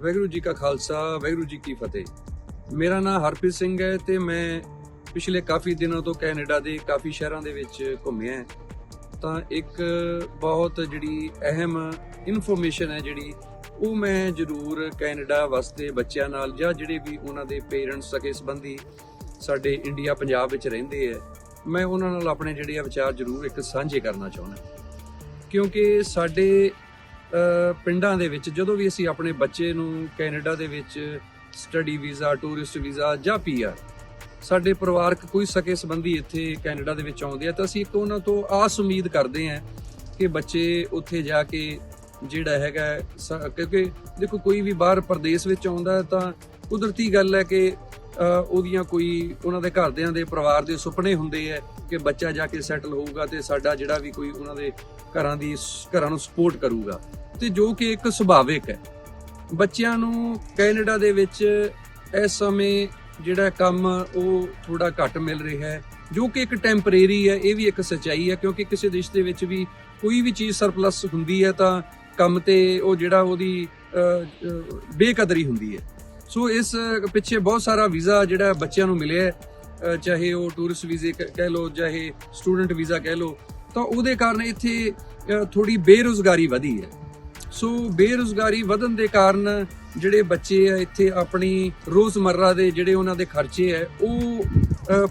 ਵਾਹਿਗੁਰੂ ਜੀ ਕਾ ਖਾਲਸਾ, ਵਾਹਿਗੁਰੂ ਜੀ ਕੀ ਫਤਿਹ। ਮੇਰਾ ਨਾਮ ਹਰਪ੍ਰੀਤ ਸਿੰਘ ਹੈ ਤੇ ਮੈਂ ਪਿਛਲੇ ਕਾਫੀ ਦਿਨਾਂ ਤੋਂ ਕੈਨੇਡਾ ਦੇ ਕਾਫੀ ਸ਼ਹਿਰਾਂ ਦੇ ਵਿੱਚ ਘੁੰਮਿਆ ਤਾਂ ਇੱਕ ਬਹੁਤ ਜਿਹੜੀ ਅਹਿਮ ਇਨਫੋਰਮੇਸ਼ਨ ਹੈ ਜਿਹੜੀ, ਉਹ ਮੈਂ ਜ਼ਰੂਰ ਕੈਨੇਡਾ ਵਾਸਤੇ ਬੱਚਿਆਂ ਨਾਲ ਜਾਂ ਜਿਹੜੇ ਵੀ ਉਹਨਾਂ ਦੇ ਪੇਰੈਂਟਸ ਸਕੇ ਸੰਬੰਧੀ ਸਾਡੇ ਇੰਡੀਆ, ਪੰਜਾਬ ਵਿੱਚ ਰਹਿੰਦੇ ਆ ਮੈਂ ਉਹਨਾਂ ਨਾਲ ਆਪਣੇ ਜਿਹੜੇ ਆ ਵਿਚਾਰ ਜ਼ਰੂਰ ਇੱਕ ਸਾਂਝੇ ਕਰਨਾ ਚਾਹੁੰਦਾ। ਕਿਉਂਕਿ ਸਾਡੇ ਪਿੰਡਾਂ ਦੇ ਵਿੱਚ, ਜਦੋਂ ਵੀ ਅਸੀਂ ਆਪਣੇ ਬੱਚੇ ਨੂੰ ਕੈਨੇਡਾ ਦੇ ਵਿੱਚ ਸਟੱਡੀ ਵੀਜ਼ਾ ਟੂਰਿਸਟ ਵੀਜ਼ਾ ਜਾਂ ਪੀਆਰ ਸਾਡੇ ਪਰਿਵਾਰਕ ਕੋਈ ਸਕੇ ਸੰਬੰਧੀ ਇੱਥੇ ਕੈਨੇਡਾ ਦੇ ਵਿੱਚ ਆਉਂਦੇ ਆ, ਤਾਂ ਅਸੀਂ ਇੱਕ ਉਹਨਾਂ ਤੋਂ ਆਸ ਉਮੀਦ ਕਰਦੇ ਹਾਂ ਕਿ ਬੱਚੇ ਉੱਥੇ ਜਾ ਕੇ ਜਿਹੜਾ ਹੈਗਾ ਸ- ਕਿਉਂਕਿ ਦੇਖੋ ਕੋਈ ਵੀ ਬਾਹਰ ਪ੍ਰਦੇਸ਼ ਵਿੱਚ ਆਉਂਦਾ ਤਾਂ ਕੁਦਰਤੀ ਗੱਲ ਹੈ ਕਿ ਉਹਦੀਆਂ ਕੋਈ ਉਹਨਾਂ ਦੇ ਘਰਦਿਆਂ ਦੇ ਪਰਿਵਾਰ ਦੇ ਸੁਪਨੇ ਹੁੰਦੇ ਆ ਕਿ ਬੱਚਾ ਜਾ ਕੇ ਸੈਟਲ ਹੋਊਗਾ ਤੇ ਸਾਡਾ ਜਿਹੜਾ ਵੀ ਕੋਈ ਉਹਨਾਂ ਦੇ ਘਰਾਂ ਦੀ ਘਰਾਂ ਨੂੰ ਸਪੋਰਟ ਕਰੂਗਾ। ਤੇ ਜੋ ਕਿ ਇੱਕ ਸੁਭਾਵਿਕ ਹੈ। ਬੱਚਿਆਂ ਨੂੰ ਕੈਨੇਡਾ ਦੇ ਵਿੱਚ ਇਸ ਸਮੇਂ ਜਿਹੜਾ ਕੰਮ ਉਹ ਥੋੜਾ ਘੱਟ ਮਿਲ ਰਿਹਾ ਹੈ, ਜੋ ਕਿ ਇੱਕ ਟੈਂਪਰੇਰੀ ਹੈ, ਇਹ ਵੀ ਇੱਕ ਸੱਚਾਈ ਹੈ, ਕਿਉਂਕਿ ਕਿਸੇ ਦੇਸ਼ ਦੇ ਵਿੱਚ ਵੀ ਕੋਈ ਵੀ ਚੀਜ਼ ਸਰਪਲਸ ਹੁੰਦੀ ਹੈ ਤਾਂ ਕੰਮ ਤੇ ਉਹ ਜਿਹੜਾ ਉਹਦੀ ਬੇਕਦਰੀ ਹੁੰਦੀ ਹੈ। ਸੋ ਇਸ ਪਿੱਛੇ ਬਹੁਤ ਸਾਰਾ ਵੀਜ਼ਾ ਜਿਹੜਾ ਬੱਚਿਆਂ ਨੂੰ ਮਿਲਿਆ ਚਾਹੇ ਉਹ ਟੂਰਿਸਟ ਵੀਜ਼ੇ ਕ- ਕਹਿ ਲਓ, ਚਾਹੇ ਸਟੂਡੈਂਟ ਵੀਜ਼ਾ ਕਹਿ ਲਓ, ਤਾਂ ਉਹਦੇ ਕਾਰਨ ਇੱਥੇ ਥੋੜੀ ਬੇਰੁਜ਼ਗਾਰੀ ਵਧੀ ਹੈ। ਸੋ ਬੇਰੁਜ਼ਗਾਰੀ ਵਧਣ ਦੇ ਕਾਰਨ ਜਿਹੜੇ ਬੱਚੇ ਆ, ਇੱਥੇ ਆਪਣੀ ਰੋਜ਼ਮਰਰਾ ਦੇ ਜਿਹੜੇ ਉਹਨਾਂ ਦੇ ਖਰਚੇ ਹੈ ਉਹ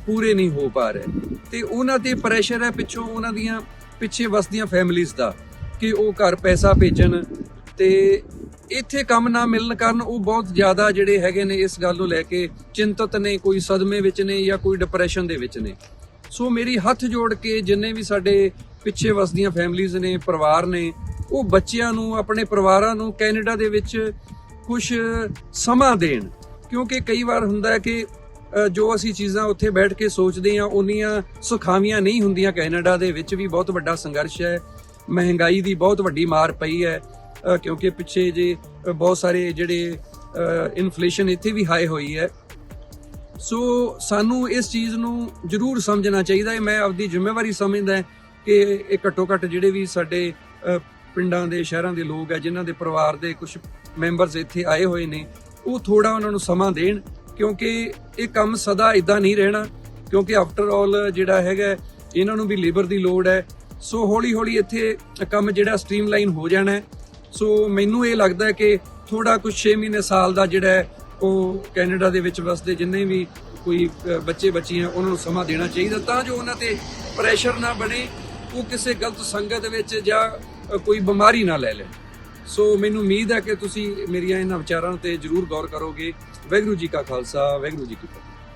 ਪੂਰੇ ਨਹੀਂ ਹੋ ਪਾ ਰਹੇ। ਤੇ ਉਹਨਾਂ ਤੇ ਪ੍ਰੈਸ਼ਰ ਹੈ ਪਿੱਛੋਂ ਉਹਨਾਂ ਦੀਆਂ, ਪਿੱਛੇ ਵਸਦੀਆਂ ਫੈਮਿਲੀਆਂ ਦਾ ਕਿ ਉਹ ਘਰ ਪੈਸਾ ਭੇਜਣ। ਤੇ ਇੱਥੇ ਕੰਮ ਨਾ ਮਿਲਣ ਕਾਰਨ ਉਹ ਬਹੁਤ ਜ਼ਿਆਦਾ ਜਿਹੜੇ ਹੈਗੇ ਨੇ ਇਸ ਗੱਲ ਨੂੰ ਲੈ ਕੇ ਚਿੰਤਤ ਨੇ, ਕੋਈ ਸਦਮੇ ਵਿੱਚ ਨੇ ਜਾਂ ਕੋਈ ਡਿਪਰੈਸ਼ਨ ਦੇ ਵਿੱਚ ਨੇ। ਸੋ ਮੇਰੀ ਹੱਥ ਜੋੜ ਕੇ ਜਿੰਨੇ ਵੀ ਸਾਡੇ ਪਿੱਛੇ ਵਸਦੀਆਂ ਫੈਮਿਲੀਆਂ ਨੇ, ਪਰਿਵਾਰ ਨੇ ਉਹ ਬੱਚਿਆਂ ਨੂੰ, ਆਪਣੇ ਪਰਿਵਾਰਾਂ ਨੂੰ ਕੈਨੇਡਾ ਦੇ ਵਿੱਚ ਕੁਝ ਸਮਾਂ ਦੇਣ। ਕਿਉਂਕਿ ਕਈ ਵਾਰ ਹੁੰਦਾ ਹੈ ਕਿ ਜੋ ਅਸੀਂ ਚੀਜ਼ਾਂ ਉੱਥੇ ਬੈਠ ਕੇ ਸੋਚਦੇ ਹਾਂ ਉਹਨੀਆਂ ਸੁਖਾਵੀਆਂ ਨਹੀਂ ਹੁੰਦੀਆਂ ਕੈਨੇਡਾ ਦੇ ਵਿੱਚ ਵੀ ਬਹੁਤ ਵੱਡਾ ਸੰਘਰਸ਼ ਹੈ। ਮਹਿੰਗਾਈ ਦੀ ਬਹੁਤ ਵੱਡੀ ਮਾਰ ਪਈ ਹੈ ਕਿਉਂਕਿ ਪਿੱਛੇ ਜੇ ਬਹੁਤ ਸਾਰੇ ਜਿਹੜੇ ਇਨਫਲੇਸ਼ਨ ਇੱਥੇ ਵੀ ਹਾਈ ਹੋਈ ਹੈ। ਸੋ ਸਾਨੂੰ ਇਸ ਚੀਜ਼ ਨੂੰ ਜ਼ਰੂਰ ਸਮਝਣਾ ਚਾਹੀਦਾ ਹੈ। ਮੈਂ ਆਪਦੀ ਜ਼ਿੰਮੇਵਾਰੀ ਸਮਝਦਾ ਕਿ ਇਹ ਘੱਟੋ ਘੱਟ ਜਿਹੜੇ ਵੀ ਸਾਡੇ ਪਿੰਡਾਂ ਦੇ ਸ਼ਹਿਰਾਂ ਦੇ ਲੋਕ ਹੈ ਜਿਨ੍ਹਾਂ ਦੇ ਪਰਿਵਾਰ ਦੇ ਕੁਝ ਮੈਂਬਰਸ ਇੱਥੇ ਆਏ ਹੋਏ ਨੇ ਉਹ ਥੋੜਾ ਉਹਨਾਂ ਨੂੰ ਸਮਾਂ ਦੇਣ ਕਿਉਂਕਿ ਇਹ ਕੰਮ ਸਦਾ ਇਦਾਂ ਨਹੀਂ ਰਹਿਣਾ ਕਿਉਂਕਿ ਆਫਟਰ ਆਲ ਜਿਹੜਾ ਹੈਗਾ ਇਹਨਾਂ ਨੂੰ ਵੀ ਲੇਬਰ ਦੀ ਲੋੜ ਹੈ। ਸੋ ਹੌਲੀ ਹੌਲੀ ਇੱਥੇ ਕੰਮ ਜਿਹੜਾ ਸਟ੍ਰੀਮਲਾਈਨ ਹੋ ਜਾਣਾ ਸੋ ਮੈਨੂੰ ਇਹ ਲੱਗਦਾ ਹੈ ਕਿ ਥੋੜਾ ਕੁਝ 6 ਮਹੀਨੇ ਸਾਲ ਦਾ ਜਿਹੜਾ ਉਹ ਕੈਨੇਡਾ ਦੇ ਵਿੱਚ ਵਸਦੇ ਜਿੰਨੇ ਵੀ ਕੋਈ ਅ, ਬੱਚੇ ਬੱਚੀਆਂ ਉਹਨਾਂ ਨੂੰ ਸਮਾਂ ਦੇਣਾ ਚਾਹੀਦਾ ਤਾਂ ਜੋ ਉਹਨਾਂ ਤੇ ਪ੍ਰੈਸ਼ਰ ਨਾ ਬਣੇ ਉਹ ਕਿਸੇ ਗਲਤ ਸੰਗਤ ਵਿੱਚ ਜਾਂ ਕੋਈ ਬਿਮਾਰੀ ਨਾ ਲੈ ਲੈਣ ਸੋ ਮੈਨੂੰ ਉਮੀਦ ਹੈ ਕਿ ਤੁਸੀਂ ਮੇਰੀਆਂ ਇਹਨਾਂ ਵਿਚਾਰਾਂ ਤੇ ਜ਼ਰੂਰ ਗੌਰ ਕਰੋਗੇ। ਵਾਹਿਗੁਰੂ ਜੀ ਕਾ ਖਾਲਸਾ, ਵਾਹਿਗੁਰੂ ਜੀ ਕੀ ਫਤਿਹ।